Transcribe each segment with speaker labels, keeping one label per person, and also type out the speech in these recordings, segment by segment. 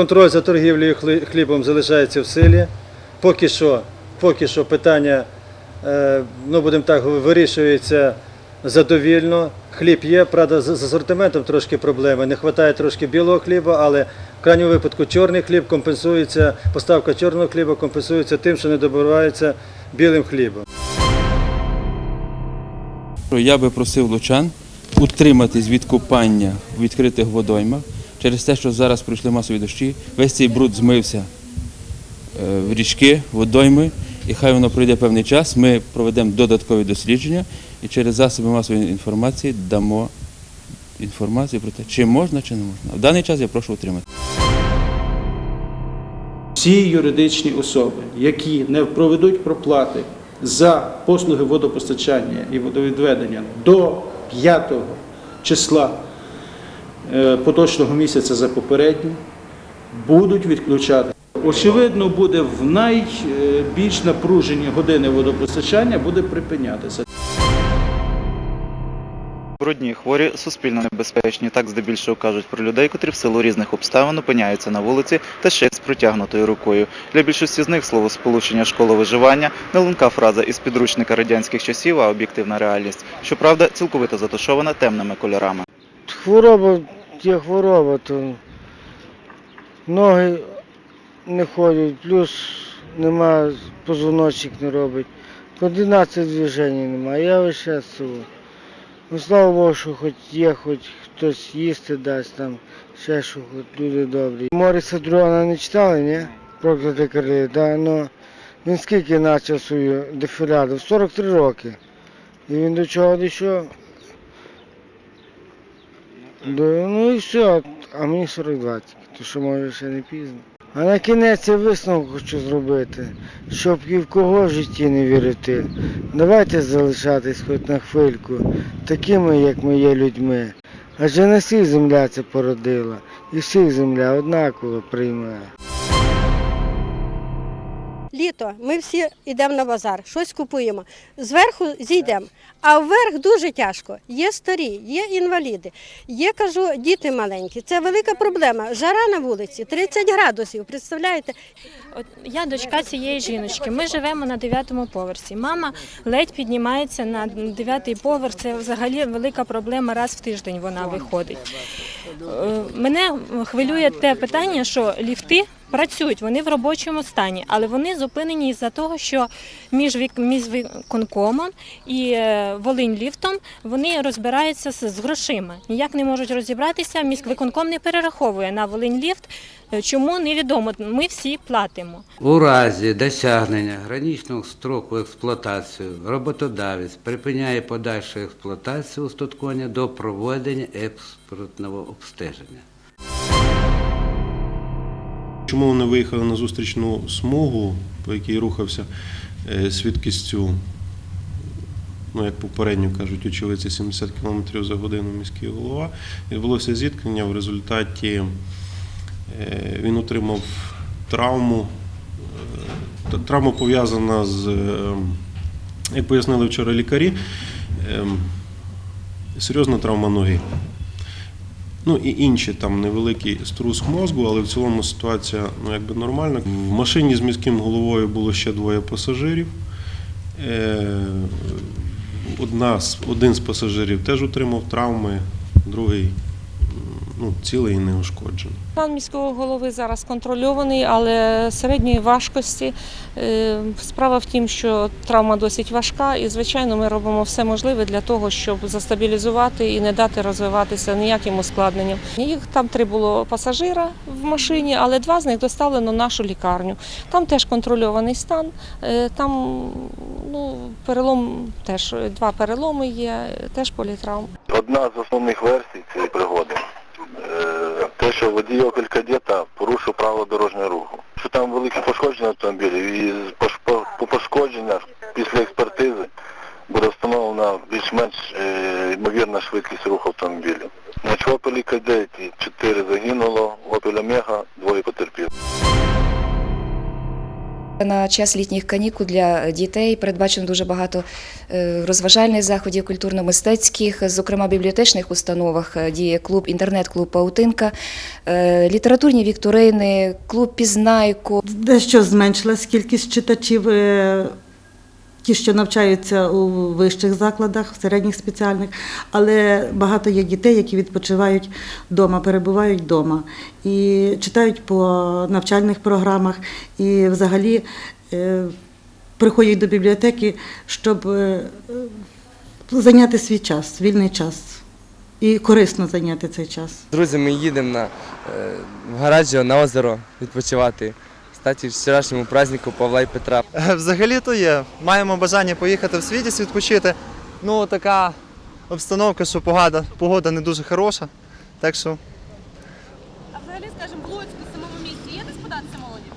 Speaker 1: контроль за торгівлею хлібом залишається в силі. Поки що, поки що питання, е, ну будемо так, вирішується задовільно. Хліб є, правда, з асортиментом трошки проблеми. Не вистачає трошки білого хліба, але в крайньому випадку чорний хліб компенсується, поставка чорного хліба компенсується тим, що не добувається білим хлібом.
Speaker 2: Я би просив лучан утриматись від купання в відкритих водоймах через те, що зараз пройшли масові дощі, весь цей бруд змився е, в річки, водойми, і хай воно пройде певний час. Ми проведемо додаткові дослідження і через засоби масової інформації дамо інформацію про те, чи можна, чи не можна. В даний час я прошу утримати.
Speaker 3: Всі юридичні особи, які не проведуть проплати за послуги водопостачання і водовідведення до 5 числа поточного місяця за попереднім, будуть відключати. Очевидно, буде в найбільш напружені години водопостачання буде припинятися.
Speaker 4: Брудні, хворі, суспільно небезпечні. Так здебільшого кажуть про людей, котрі в силу різних обставин опиняються на вулиці та ще з протягнутою рукою. Для більшості з них слово сполучення школа виживання не лунка фраза із підручника радянських часів, а об'єктивна реальність. Щоправда, цілковито затушована темними кольорами.
Speaker 5: Хвороба є хвороба, то ноги не ходять, плюс нема, позвоночник не робить. Координації движення немає, я весь час цього. Ну, слава Богу, що хоч є, хоч хтось їсти дасть там, ще що, хоч люди добрі. Мориса Друана не читали, ні? Прокляти Карли, да, ну, він скільки почав свою дефіляду? 43 роки. І він до чого дійшов? Ну і все, а мені 42, тільки, то що може ще не пізно. А на кінець я висновок хочу зробити, щоб і в кого в житті не вірити. Давайте залишатись хоч на хвильку, такими, як ми є людьми. Адже на всіх земля це породила, і всіх земля однаково приймає.
Speaker 6: Літо, ми всі йдемо на базар, щось купуємо. Зверху зійдемо, а вверх дуже тяжко. Є старі, є інваліди, є, кажу, діти маленькі. Це велика проблема. Жара на вулиці, 30 градусів. Представляєте?
Speaker 7: От я дочка цієї жіночки. Ми живемо на дев'ятому поверсі. Мама ледь піднімається на дев'ятий поверх. Це взагалі велика проблема. Раз в тиждень вона виходить. Е, Мене хвилює те питання, що ліфти. Працюють, вони в робочому стані, але вони зупинені із-за того, що між виконкомом і е, Волинь-ліфтом вони розбираються з, грошима. Ніяк не можуть розібратися. Міськвиконком не перераховує на Волинь-ліфт. Е, Чому невідомо. Ми всі платимо.
Speaker 8: У разі досягнення граничного строку експлуатації роботодавець припиняє подальшу експлуатацію устаткування до проведення експортного обстеження.
Speaker 9: Чому вони виїхали на зустрічну смугу, по якій рухався е, з швидкістю, ну як попередньо кажуть, очевидці 70 км за годину міський голова. Відбулося зіткнення. В результаті е, він отримав травму. Е, Травма пов'язана з, як пояснили вчора лікарі, серйозна травма ноги. Ну і інші там невеликий струс мозку, але в цілому ситуація ну, якби нормальна. В машині з міським головою було ще двоє пасажирів. Е, Одна, один з пасажирів теж отримав травми, другий ну, цілий і неушкоджений.
Speaker 10: План міського голови зараз контрольований, але середньої важкості. Е, Справа в тім, що травма досить важка, і звичайно, ми робимо все можливе для того, щоб застабілізувати і не дати розвиватися ніяким ускладненням. Їх там три було пасажира в машині, але два з них доставлено в нашу лікарню. Там теж контрольований стан. е, Там ну, перелом теж два переломи є, теж політравм.
Speaker 11: Одна з основних версій цієї пригоди те, що водій Opel кадета порушив правила дорожнього руху. Що там великі пошкодження автомобілів і по, по, по пошкодженнях після експертизи буде встановлена більш-менш е, ймовірна швидкість руху автомобілів. Значить, в Opel кадеті 4 загинуло, в мега, двоє потерпіло.
Speaker 12: На час літніх канікул для дітей передбачено дуже багато е, розважальних заходів, культурно-мистецьких, зокрема бібліотечних установах е, діє клуб, інтернет-клуб Паутинка, е, літературні вікторини, клуб Пізнайку.
Speaker 13: Дещо зменшилась кількість читачів, ті, що навчаються у вищих закладах, в середніх спеціальних, але багато є дітей, які відпочивають вдома, перебувають вдома і читають по навчальних програмах, і взагалі е, приходять до бібліотеки, щоб е, зайняти свій час, вільний час. І корисно зайняти цей час.
Speaker 14: Друзі, ми їдемо на, е, в гаражі на озеро відпочивати. Статі вчорашньому празднику Павла і Петра.
Speaker 1: Взагалі то є. Маємо бажання поїхати в світі відпочити. Ну, така обстановка, що погода, погода не дуже хороша. Так що
Speaker 15: А взагалі, скажімо, в Луцьку, в самому місті, є де сподатися молоді?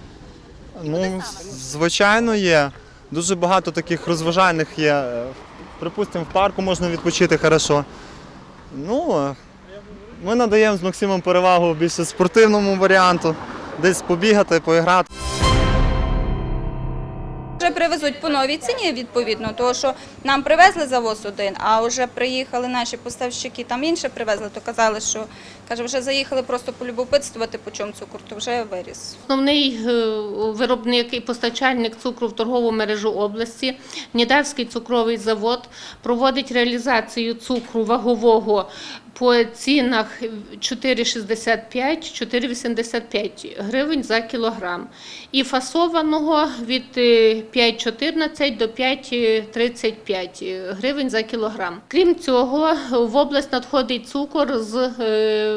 Speaker 1: Ну, звичайно, є. Дуже багато таких розважальних є. Е, Припустимо, в парку можна відпочити хорошо. Ну, е, ми надаємо з Максимом перевагу більше спортивному варіанту, десь побігати, поіграти.
Speaker 16: Вже привезуть по новій ціні, відповідно, тому що нам привезли завоз один, а вже приїхали наші поставщики, там інше привезли, то казали, що каже, вже заїхали просто полюбопитствувати, по чому цукор, то вже виріс.
Speaker 17: Основний е, виробник і постачальник цукру в торгову мережу області, Нідавський цукровий завод, проводить реалізацію цукру вагового по цінах 4,65-4,85 гривень за кілограм. І фасованого від е, 5,14 до 5,35 гривень за кілограм. Крім цього, в область надходить цукор з е,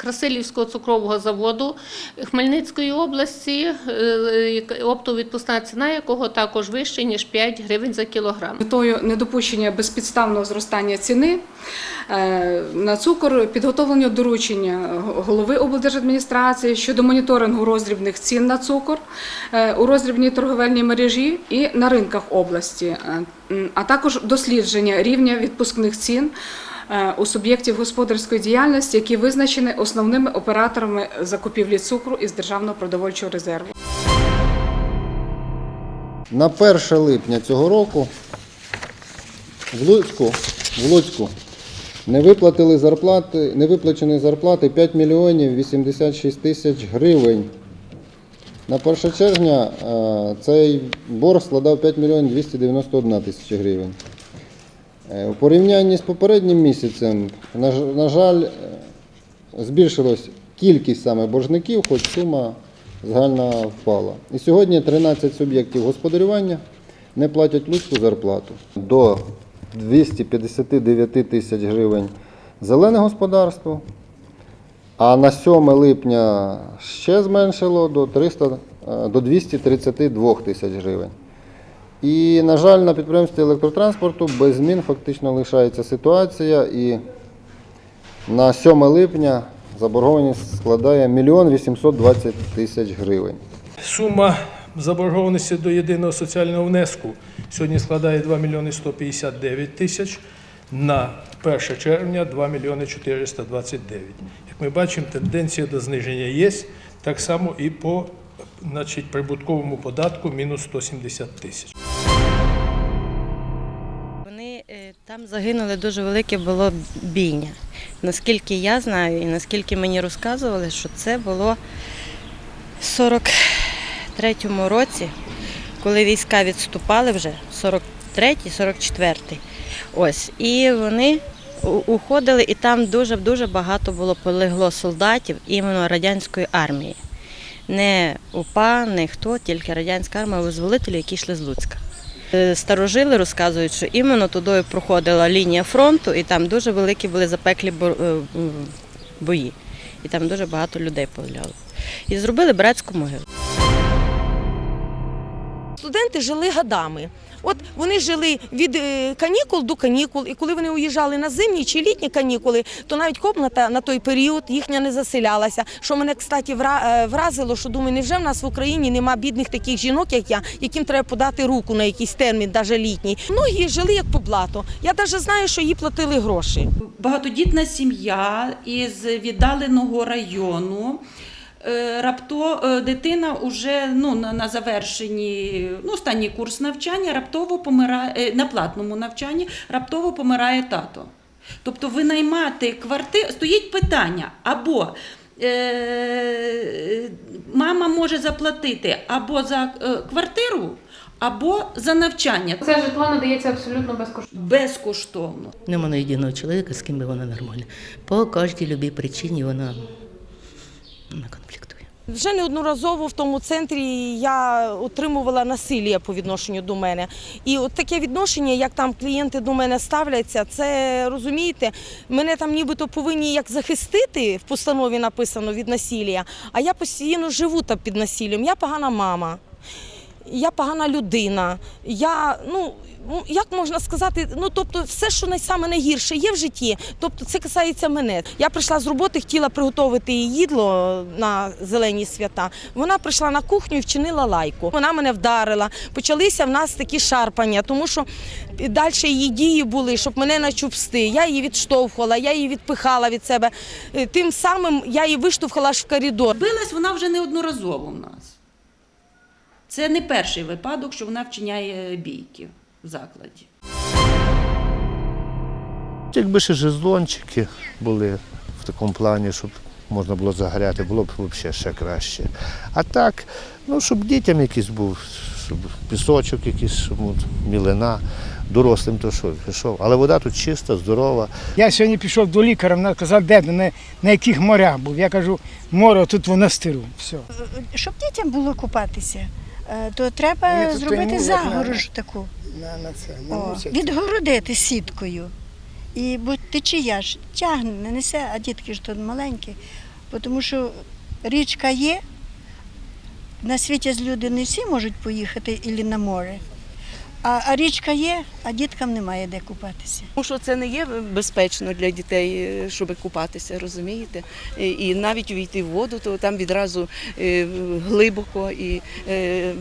Speaker 17: Красилівського цукрового заводу Хмельницької області, е, оптовідпускна ціна якого також вища, ніж 5 гривень за кілограм.
Speaker 8: Метою недопущення безпідставного зростання ціни е, на цукор підготовлено доручення голови облдержадміністрації щодо моніторингу роздрібних цін на цукор е, у роздрібній торговельній мережі і на ринках області, а також дослідження рівня відпускних цін у суб'єктів господарської діяльності, які визначені основними операторами закупівлі цукру із державного продовольчого резерву.
Speaker 18: На 1 липня цього року в Луцьку, в Луцьку не виплатили зарплати, не виплачені зарплати 5 мільйонів 86 тисяч гривень. На 1 червня е, цей борг складав 5 мільйонів 291 тисяча гривень. Е, У порівнянні з попереднім місяцем, на, жаль, е, збільшилась кількість саме боржників, хоч сума загальна впала. І сьогодні 13 суб'єктів господарювання не платять Луцьку зарплату. До 259 тисяч гривень зелене господарство, а на 7 липня ще зменшило до, 300, е, до 232 тисяч гривень. І, на жаль, на підприємстві електротранспорту без змін фактично лишається ситуація. І на 7 липня заборгованість складає 1 мільйон 820 тисяч гривень.
Speaker 19: Сума заборгованості до єдиного соціального внеску сьогодні складає 2 мільйони 159 тисяч. На 1 червня 2 мільйони 429. Як ми бачимо, тенденція до зниження є. Так само і по значить, прибутковому податку мінус 170 тисяч.
Speaker 20: Там загинули дуже велике було бійня. Наскільки я знаю і наскільки мені розказували, що це було в 43-му році, коли війська відступали вже, 43-й, 44-й. Ось. І вони уходили, і там дуже-дуже багато було полегло солдатів іменно радянської армії. Не УПА, не хто, тільки радянська армія визволителів, які йшли з Луцька. Е, Старожили розказують, що іменно туди проходила лінія фронту, і там дуже великі були запеклі е, бої. І там дуже багато людей поляло. І зробили братську могилу.
Speaker 3: Студенти жили годами. От вони жили від е, канікул до канікул, і коли вони уїжджали на зимні чи літні канікули, то навіть комната на той період їхня не заселялася. Що мене, кстати, е, вразило, що думаю, невже в нас в Україні нема бідних таких жінок, як я, яким треба подати руку на якийсь термін, навіть літній. Многі жили як по блату. Я навіть знаю, що їй платили гроші.
Speaker 21: Багатодітна сім'я із віддаленого району
Speaker 22: рапто е, дитина вже ну, на, на завершенні, ну, останній курс навчання, раптово помирає е, на платному навчанні, раптово помирає тато. Тобто винаймати квартиру, стоїть питання або е, мама може заплатити або за е, квартиру, або за навчання.
Speaker 23: Це житло надається абсолютно безкоштовно.
Speaker 22: Безкоштовно.
Speaker 16: Нема на єдиного чоловіка, з ким би вона нормальна. По кожній любій причині вона, вона конфліктує.
Speaker 3: Вже неодноразово в тому центрі я отримувала насилля по відношенню до мене. І от таке відношення, як там клієнти до мене ставляться, це розумієте, мене там нібито повинні як захистити в постанові написано від насилля, а я постійно живу там під насиллям. Я погана мама. Я погана людина. Я, ну, ну, як можна сказати, ну тобто, все, що най- саме найгірше є в житті, тобто це касається мене. Я прийшла з роботи, хотіла приготувати їдло на зелені свята. Вона прийшла на кухню і вчинила лайку. Вона мене вдарила. Почалися в нас такі шарпання, тому що далі її дії були, щоб мене начупсти. Я її відштовхувала, я її відпихала від себе. Е, Тим самим я її виштовхала аж в коридор.
Speaker 22: Билась вона вже неодноразово в нас. Це не перший випадок, що вона вчиняє бійки в закладі.
Speaker 21: Якби ще жезлончики були в такому плані, щоб можна було загоряти, було б взагалі ще краще. А так, ну, щоб дітям якийсь був, щоб пісочок якийсь, щоб мілина, дорослим то що, пішов. Але вода тут чиста, здорова.
Speaker 24: Я сьогодні пішов до лікаря, вона сказала, де на, на яких морях був. Я кажу, море тут в монастиру. Все.
Speaker 25: Щоб дітям було купатися, то треба
Speaker 24: Ні,
Speaker 25: зробити загорожу таку,
Speaker 24: На, на це, на
Speaker 25: О, відгородити сіткою. І бо течія ж тягне, не несе, а дітки ж тут маленькі. Тому що річка є, на світі з люди не всі можуть поїхати ілі на море. А, а річка є, а діткам немає де купатися.
Speaker 26: Тому що це не є безпечно для дітей, е, щоб купатися, розумієте? І- І навіть увійти в воду, то там відразу е, глибоко і е,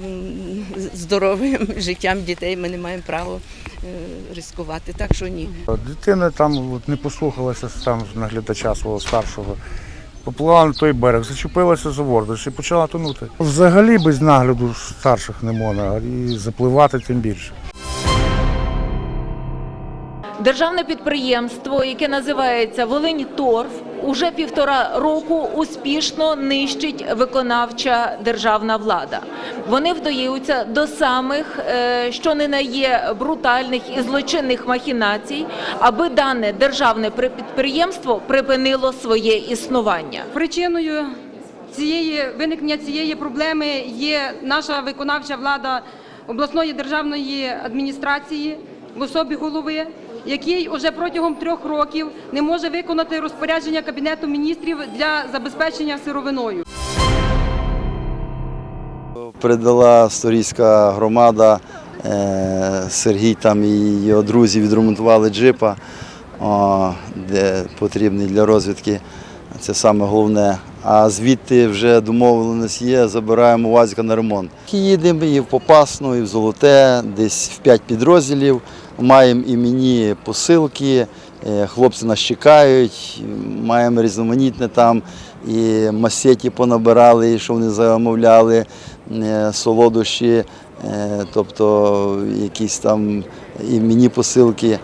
Speaker 26: здоровим життям дітей ми не маємо права е, ризикувати. Так що ні.
Speaker 27: Дитина там от, не послухалася там наглядача свого старшого. Поплила на той берег, зачепилася за бордиш і почала тонути. Взагалі без нагляду старших не можна, і запливати тим більше.
Speaker 10: Державне підприємство, яке називається Волинь Торф, уже півтора року успішно нищить виконавча державна влада. Вони вдаються до самих, е, що не на є брутальних і злочинних махінацій, аби дане державне при- підприємство припинило своє існування.
Speaker 28: Причиною цієї виникнення цієї проблеми є наша виконавча влада обласної державної адміністрації в особі голови, який уже протягом трьох років не може виконати розпорядження кабінету міністрів для забезпечення сировиною.
Speaker 29: передала сторійська громада. е, Сергій там і його друзі відремонтували джипа, де потрібний для розвідки. Це саме головне. А звідти вже домовленість є, забираємо УАЗика на ремонт. Їдемо і в Попасну, і в Золоте, десь в п'ять підрозділів. Маємо іменні посилки, е, хлопці нас чекають, маємо різноманітне там і масеті понабирали, і що вони замовляли, е, солодощі, е, тобто якісь там іменні посилки.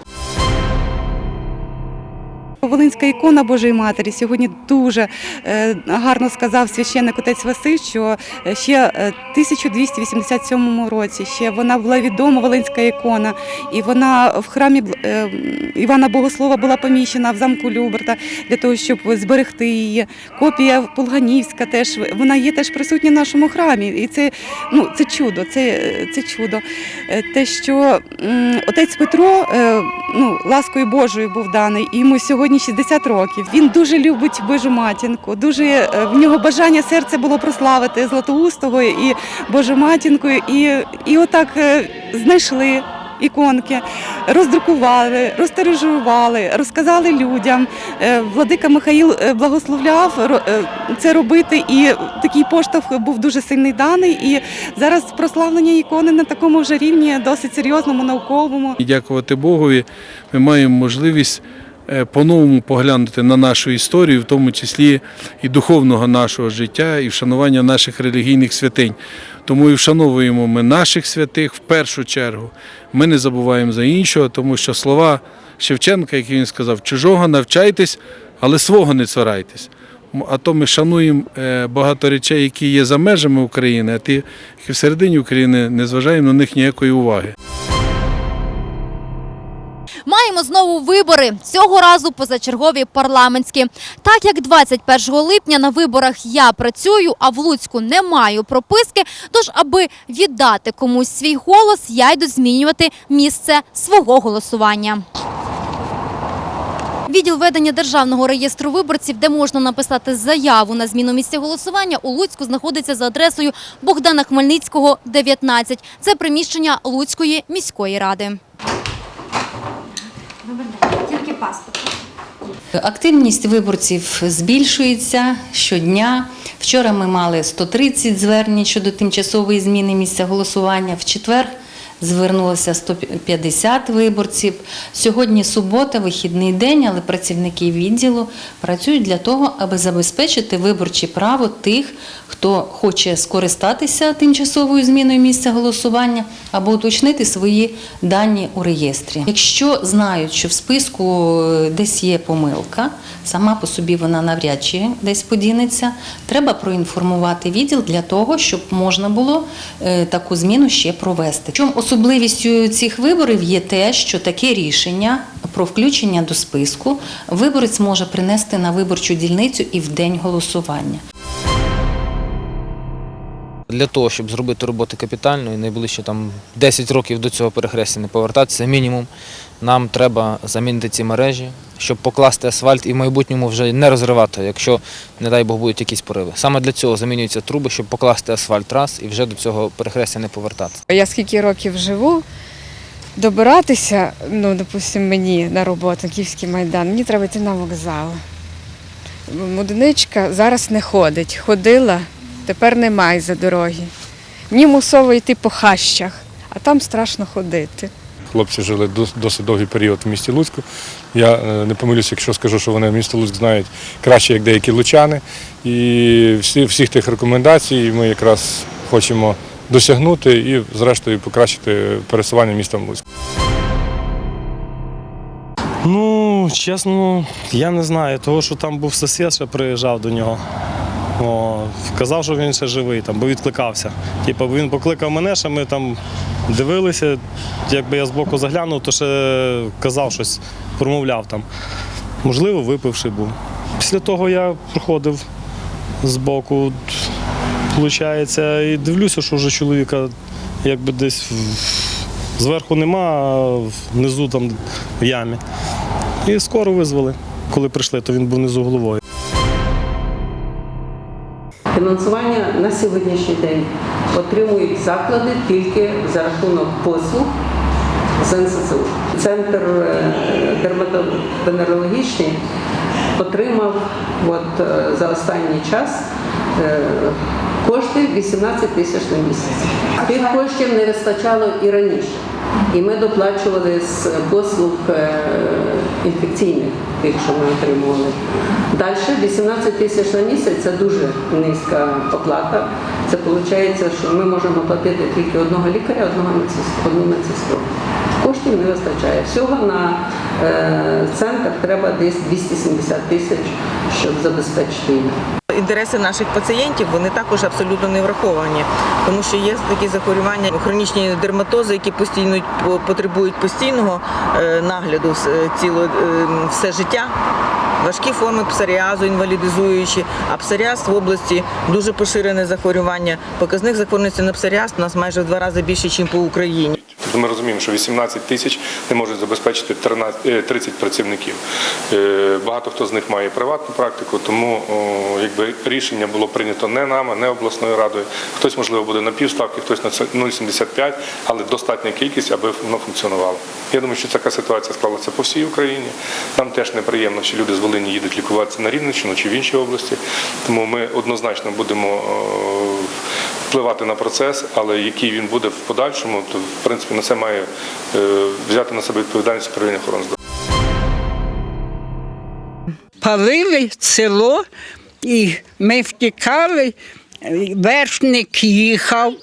Speaker 30: Волинська ікона Божої Матері сьогодні дуже е, гарно сказав священник отець Василь, що е, ще е, 1287 році ще вона була відома Волинська ікона, і вона в храмі Івана Богослова була поміщена в замку Люберта для того, щоб зберегти її. Копія Пулганівська теж вона є теж присутня в нашому храмі. І це, ну, це чудо, це, це чудо. Те, що отець Петро ну, ласкою Божою був даний, і йому сьогодні 60 років. Він дуже любить Божу матінку, дуже е, в нього бажання серця було прославити Златоустого і Божу матінку. І, і отак е, знайшли. Іконки роздрукували, розтережували, розказали людям. Е, Владика Михаїл благословляв це робити, і такий поштовх був дуже сильний даний. І зараз прославлення ікони на такому вже рівні, досить серйозному, науковому.
Speaker 19: І дякувати Богові, ми маємо можливість по-новому поглянути на нашу історію, в тому числі і духовного нашого життя, і вшанування наших релігійних святинь. Тому і вшановуємо ми наших святих в першу чергу. Ми не забуваємо за іншого, тому що слова Шевченка, які він сказав, чужого навчайтесь, але свого не царайтесь. А то ми шануємо е, багато речей, які є за межами України, а ті, які всередині України, не зважаємо на них ніякої уваги.
Speaker 31: Маємо знову вибори цього разу позачергові парламентські. Так як 21 липня на виборах я працюю, а в Луцьку не маю прописки. Тож, аби віддати комусь свій голос, я йду змінювати місце свого голосування. Відділ ведення державного реєстру виборців, де можна написати заяву на зміну місця голосування, у Луцьку знаходиться за адресою Богдана Хмельницького, 19. Це приміщення Луцької міської ради.
Speaker 32: Тільки паспорт.
Speaker 33: Активність виборців збільшується щодня. Вчора ми мали 130 звернень щодо тимчасової зміни місця голосування. В четвер звернулося 150 виборців. Сьогодні субота, вихідний день, але працівники відділу працюють для того, аби забезпечити виборче право тих, хто хоче скористатися тимчасовою зміною місця голосування або уточнити свої дані у реєстрі. Якщо знають, що в списку е, десь є помилка, сама по собі вона навряд чи десь подінеться, треба проінформувати відділ для того, щоб можна було е, таку зміну ще провести. Чому особливістю цих виборів є те, що таке рішення про включення до списку виборець може принести на виборчу дільницю і в день голосування.
Speaker 34: Для того, щоб зробити роботи капітальною, найближче там 10 років до цього перехрестя не повертатися, мінімум, нам треба замінити ці мережі, щоб покласти асфальт і в майбутньому вже не розривати, якщо, не дай Бог, будуть якісь пориви. Саме для цього замінюються труби, щоб покласти асфальт раз і вже до цього перехрестя не повертатися.
Speaker 35: Я скільки років живу, добиратися, ну, допустимо, мені на роботу, Київський майдан, мені треба йти на вокзал. Одиничка зараз не ходить. Ходила, тепер немає за дороги. Мені мусово йти по хащах, а там страшно ходити.
Speaker 36: Хлопці жили дос- досить довгий період в місті Луцьку. Я е, не помилюся, якщо скажу, що вони місто Луцьк знають краще, як деякі лучани. І всі, всіх тих рекомендацій ми якраз хочемо досягнути і, зрештою, покращити пересування містом Луцьк.
Speaker 37: Ну, чесно, я не знаю, того, що там був сусід, що приїжджав до нього. О, казав, що він ще живий, там, бо відкликався. Типу, він покликав мене, що ми там дивилися, якби я збоку заглянув, то ще казав щось, промовляв там. Можливо, випивши був. Після того я проходив збоку, виходить, і дивлюся, що вже чоловіка якби десь зверху нема, а внизу там в ямі. І скоро визвали. Коли прийшли, то він був внизу головою.
Speaker 26: Фінансування на сьогоднішній день отримують заклади тільки за рахунок послуг з НСЦУ. Центр е, дерматовенерологічний отримав от, е, за останній час е, кошти 18 тисяч на місяць. Тих коштів не вистачало і раніше. І ми доплачували з послуг е, інфекційних, тих, що ми отримували. Далі 18 тисяч на місяць це дуже низька оплата. Це виходить, що ми можемо платити тільки одного лікаря, одного медсестру, одну медсестру. Коштів не вистачає. Всього на е, центр треба десь 270 тисяч, щоб забезпечити їх.
Speaker 38: Інтереси наших пацієнтів вони також абсолютно не враховані, тому що є такі захворювання, хронічні дерматози, які постійно потребують постійного е, нагляду е, ціло е, все життя. Важкі форми псоріазу, інвалідизуючі, а псоріаз в області дуже поширене захворювання. Показник захворюваності на псоріаз у нас майже в два рази більше, ніж по Україні.
Speaker 36: Тобто ми розуміємо, що 18 тисяч не можуть забезпечити 13, е, 30 працівників. Е, Багато хто з них має приватну практику, тому якби рішення було прийнято не нами, не обласною радою. Хтось, можливо, буде на півставки, хтось на це 0,75, але достатня кількість, аби воно функціонувало. Я думаю, що така ситуація склалася по всій Україні. Нам теж неприємно, що люди з Волині їдуть лікуватися на Рівненщину чи в інші області. Тому ми однозначно будемо впливати на процес, але який він буде в подальшому, то в принципі на це має е, взяти на себе відповідальність управління охорони здоров'я.
Speaker 39: підпалили село, і ми втікали. Вершник їхав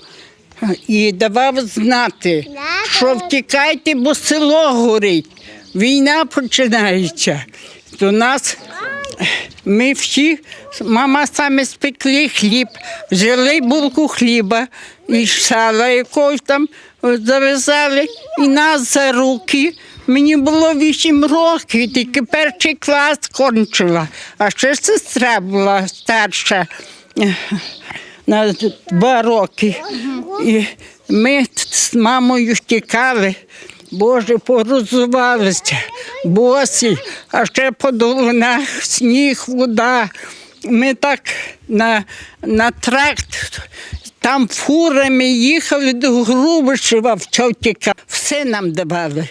Speaker 39: і давав знати, що втікайте, бо село горить. Війна починається. До нас ми всі, мама саме спекли хліб, взяли булку хліба і сала якогось там зав'язали, і нас за руки. Мені було вісім років, тільки перший клас кончила, а ще сестра була старша на два роки. І ми з мамою втікали. Боже, порозувалися, босі, а ще по долинах сніг, вода. Ми так на, на тракт, там фурами їхали до Грубишева в Чотіка. Все нам давали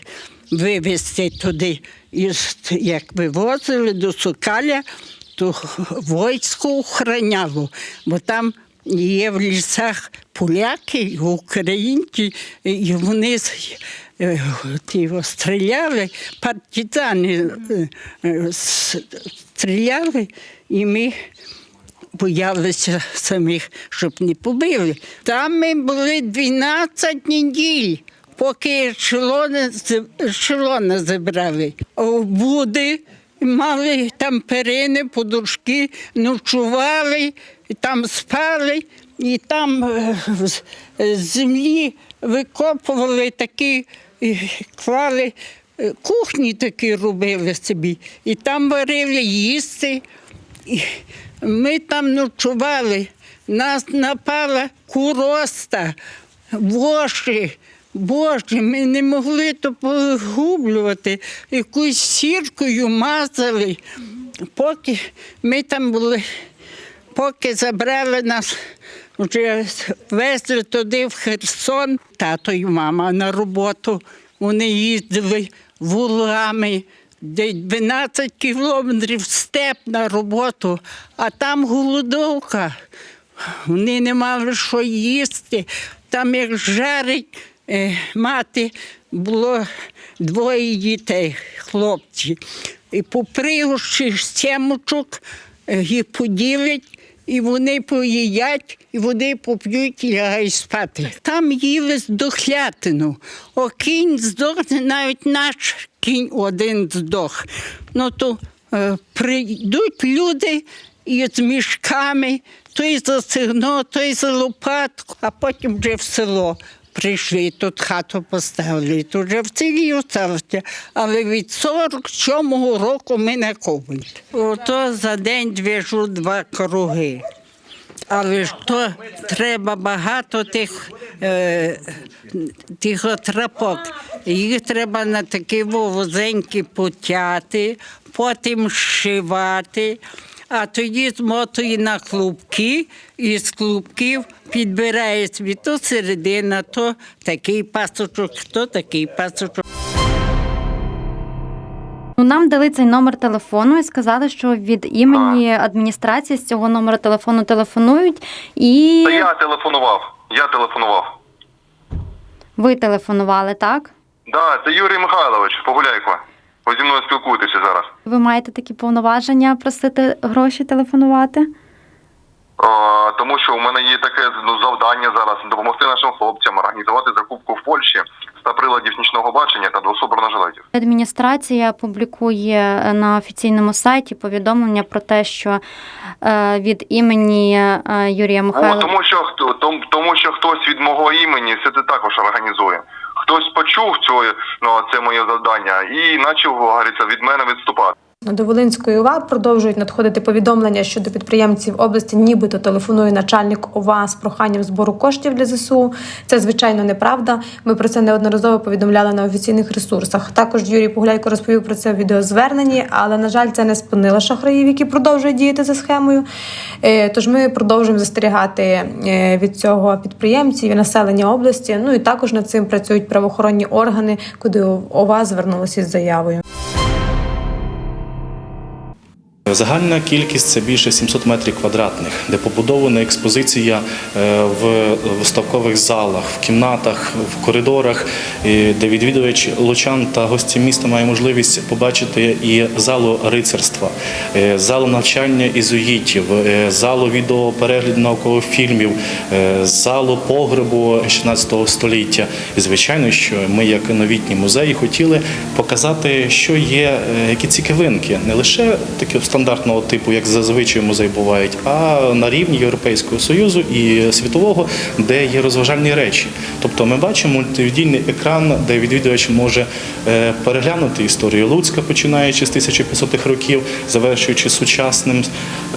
Speaker 39: вивезти туди. І як вивозили до Сокаля, то військо охраняло, бо там є в лісах поляки, українці, і вони його стріляли, партизани е, е, стріляли, і ми боялися самих, щоб не побили. Там ми були 12 неділь. Поки ешелони, ешелони забрали. Буди мали там перини, подушки, ночували, там спали, і там е, з землі викопували такі, і клали, е, кухні такі робили собі, і там варили їсти. Ми там ночували, нас напала куроста, воші. Боже, ми не могли то погублювати, якоюсь сіркою мазали. Поки ми там були, поки забрали нас, вже везли туди в Херсон, тато і мама на роботу. Вони їздили вулами, де 12 кілометрів степ на роботу, а там голодовка. Вони не мали що їсти. Там як жарить е, мати, було двоє дітей, хлопці. І попригощі сімочок е, їх поділять, і вони поїдять, і вони поп'ють і лягають спати. Там їли здохлятину. О, кінь здохне, навіть наш кінь один здох. Ну то е, прийдуть люди і з мішками, той за сигно, той за лопатку, а потім вже в село. Прийшли, тут хату поставили, тут вже в селі осталося. Але від 47-го року ми на Коваль. Ото за день двіжу два круги. Але ж то треба багато тих, е, тих отрапок. Їх треба на такі вовозенькі потяти, потім зшивати, а тоді змотує на клубки, і з клубків підбирає собі то середина, то такий пасочок, то такий пасочок.
Speaker 31: Ну, Нам дали цей номер телефону і сказали, що від імені адміністрації з цього номера телефону телефонують, і
Speaker 40: Та я телефонував. Я телефонував.
Speaker 31: ви телефонували, так?
Speaker 40: Да, це Юрій Михайлович Погуляйко. Ви зі мною спілкуєтеся зараз.
Speaker 31: Ви маєте такі повноваження просити гроші телефонувати?
Speaker 40: О, тому що у мене є таке ну, завдання зараз допомогти нашим хлопцям організувати закупку в Польщі 100 приладів нічного бачення та двособ бронежилетів.
Speaker 31: Адміністрація публікує на офіційному сайті повідомлення про те, що е, від імені е, Юрія
Speaker 40: О, тому що хто тому, тому що хтось від мого імені все це також організує. Хтось почув цього, ну, це моє завдання і почав говориться, від мене відступати.
Speaker 32: До Волинської ОВА продовжують надходити повідомлення щодо підприємців області, нібито телефонує начальник ОВА з проханням збору коштів для ЗСУ. Це звичайно неправда. Ми про це неодноразово повідомляли на офіційних ресурсах. Також Юрій Погуляйко розповів про це в відеозверненні, але на жаль, це не спинило шахраїв, які продовжують діяти за схемою. Е, Тож ми продовжуємо застерігати е, від цього підприємців і населення області. Ну і також над цим працюють правоохоронні органи, куди ОВА звернулося з заявою.
Speaker 41: Загальна кількість це більше 700 метрів квадратних, де побудована експозиція е, в виставкових залах, в кімнатах, в коридорах, де відвідувач лучан та гості міста має можливість побачити і залу рицарства, е, залу навчання ізуїтів, е, залу відеоперегляду наукових фільмів, е, залу погребу 16 століття. І звичайно, що ми, як новітній музей, хотіли показати, що є, е, які цікавинки, не лише такі стандартного типу, як зазвичай музей бувають, а на рівні Європейського союзу і світового, де є розважальні речі. Тобто ми бачимо мультимедійний екран, де відвідувач може е, переглянути історію Луцька, починаючи з 1500-х років, завершуючи сучасним,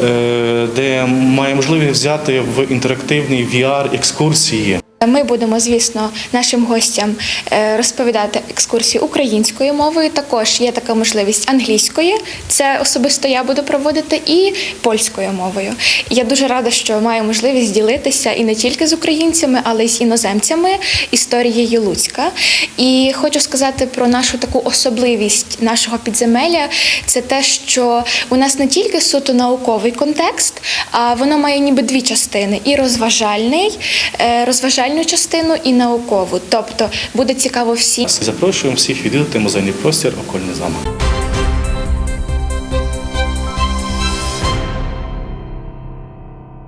Speaker 41: е, де має можливість взяти в інтерактивний VR екскурсії.
Speaker 42: Ми будемо, звісно, нашим гостям е, розповідати екскурсії українською мовою. Також є така можливість англійської. Це особисто я буду проводити, і польською мовою. Я дуже рада, що маю можливість ділитися і не тільки з українцями, але й з іноземцями історією Луцька. І хочу сказати про нашу таку особливість нашого підземелля. Це те, що у нас не тільки суто науковий контекст, а воно має ніби дві частини: і розважальний, е, розважальну частину, і наукову. Тобто буде цікаво всім.
Speaker 41: Запрошуємо всіх відвідати музейний простір Окольний замок.